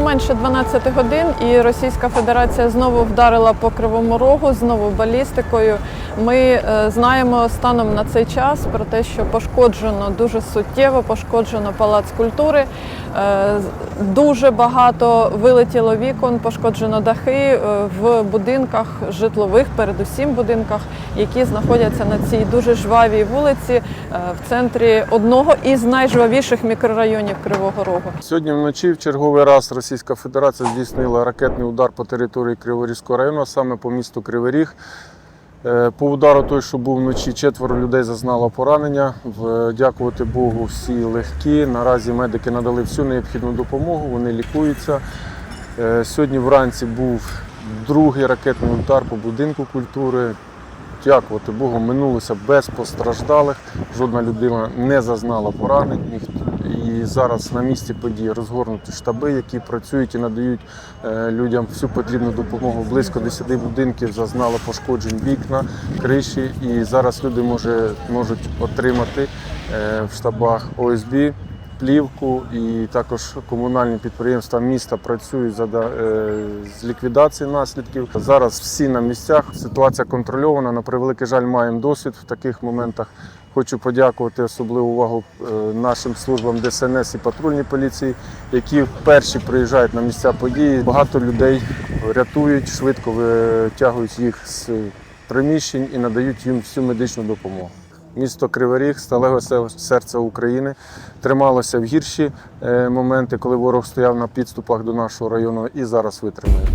більше 12 годин, і Російська Федерація знову вдарила по кривому рогу, знову балістикою. Ми е, знаємо станом на цей час про те, що пошкоджено дуже суттєво, пошкоджено палац культури. Е, Дуже багато вилетіло вікон, пошкоджено дахи е, в будинках житлових, передусім будинках, які знаходяться на цій дуже жвавій вулиці в центрі одного із найжвавіших мікрорайонів Кривого Рогу. Сьогодні вночі в черговий раз Російська Федерація здійснила ракетний удар по території Криворізького району, саме по місту Кривий Ріг. Е, По удару той, що був вночі, четверо людей зазнало поранення. Дякувати Богу, всі легкі. Наразі медики надали всю необхідну допомогу, вони лікуються. Е, Сьогодні вранці був другий ракетний удар по будинку культури. Дякувати Богу, минулося без постраждалих. Жодна людина не зазнала поранень. І зараз на місці події розгорнуті штаби, які працюють і надають е, людям всю потрібну допомогу. Близько 10 будинків зазнало пошкоджень вікна, криші. І зараз люди можуть отримати е, в штабах ОСБ плівку, і також комунальні підприємства міста працюють е, з ліквідації наслідків. Зараз всі на місцях. Ситуація контрольована. На превеликий жаль, маємо досвід в таких моментах. Хочу подякувати особливу увагу е, нашим службам ДСНС і патрульній поліції, які перші приїжджають на місця події. Багато людей рятують, швидко витягують їх з приміщень і надають їм всю медичну допомогу. Місто Кривий Ріг, сталеве серце України, трималося в гірші е, моменти, коли ворог стояв на підступах до нашого району і зараз витримує.